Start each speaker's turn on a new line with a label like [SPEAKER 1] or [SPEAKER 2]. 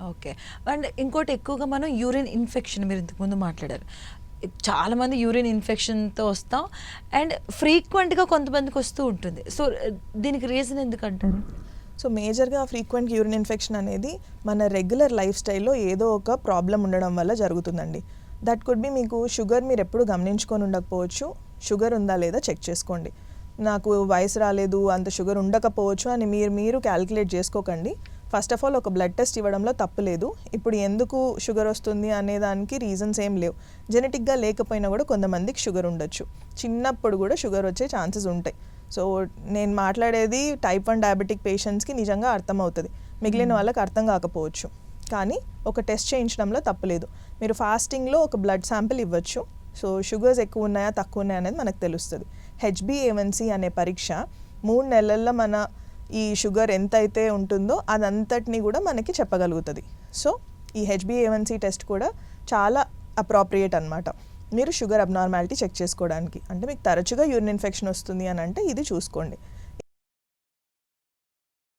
[SPEAKER 1] Okay. And ఇంకోటి ఎక్కువగా మనం యూరిన్ ఇన్ఫెక్షన్ మీరు ఇంతకుముందు మాట్లాడారు. చాలామంది యూరిన్ ఇన్ఫెక్షన్తో వస్తాం. అండ్ ఫ్రీక్వెంట్గా కొంతమందికి వస్తూ ఉంటుంది. సో దీనికి రీజన్ ఎందుకంటారు?
[SPEAKER 2] సో మేజర్గా ఫ్రీక్వెంట్ యూరిన్ ఇన్ఫెక్షన్ అనేది మన రెగ్యులర్ లైఫ్ స్టైల్లో ఏదో ఒక ప్రాబ్లం ఉండడం వల్ల జరుగుతుందండి. దట్ కుడ్ బి మీకు షుగర్ మీరు ఎప్పుడు గమనించుకొని ఉండకపోవచ్చు. షుగర్ ఉందా లేదా చెక్ చేసుకోండి. నాకు వయసు రాలేదు అంత షుగర్ ఉండకపోవచ్చు అని మీరు మీరు క్యాలిక్యులేట్ చేసుకోకండి. ఫస్ట్ ఆఫ్ ఆల్ ఒక బ్లడ్ టెస్ట్ ఇవ్వడంలో తప్పు లేదు. ఇప్పుడు ఎందుకు షుగర్ వస్తుంది అనే దానికి రీజన్స్ ఏం లేవు. జెనెటిక్గా లేకపోయినా కూడా కొంతమందికి షుగర్ ఉండొచ్చు. చిన్నప్పుడు కూడా షుగర్ వచ్చే ఛాన్సెస్ ఉంటాయి. సో నేను మాట్లాడేది టైప్ వన్ డయాబెటిక్ పేషెంట్స్కి నిజంగా అర్థమవుతుంది. మిగిలిన వాళ్ళకి అర్థం కాకపోవచ్చు. కానీ ఒక టెస్ట్ చేయించడంలో తప్పులేదు మీరు ఫాస్టింగ్లో ఒక బ్లడ్ శాంపిల్ ఇవ్వచ్చు. సో షుగర్స్ ఎక్కువ ఉన్నాయా తక్కువ ఉన్నాయా అనేది మనకు తెలుస్తుంది. హెచ్బిఏవన్సీ అనే పరీక్ష మూడు నెలల్లో మన ఈ షుగర్ ఎంత అయితే ఉంటుందో అదంతటిని కూడా మనకి చెప్పగలుగుతుంది. సో ఈ హెచ్బిఏవన్సీ టెస్ట్ కూడా చాలా అప్రాప్రియేట్ అనమాట మీరు షుగర్ అబ్నార్మాలిటీ చెక్ చేసుకోవడానికి. అంటే మీకు తరచుగా యూరిన్ ఇన్ఫెక్షన్ వస్తుంది అని అంటే ఇది చూసుకోండి.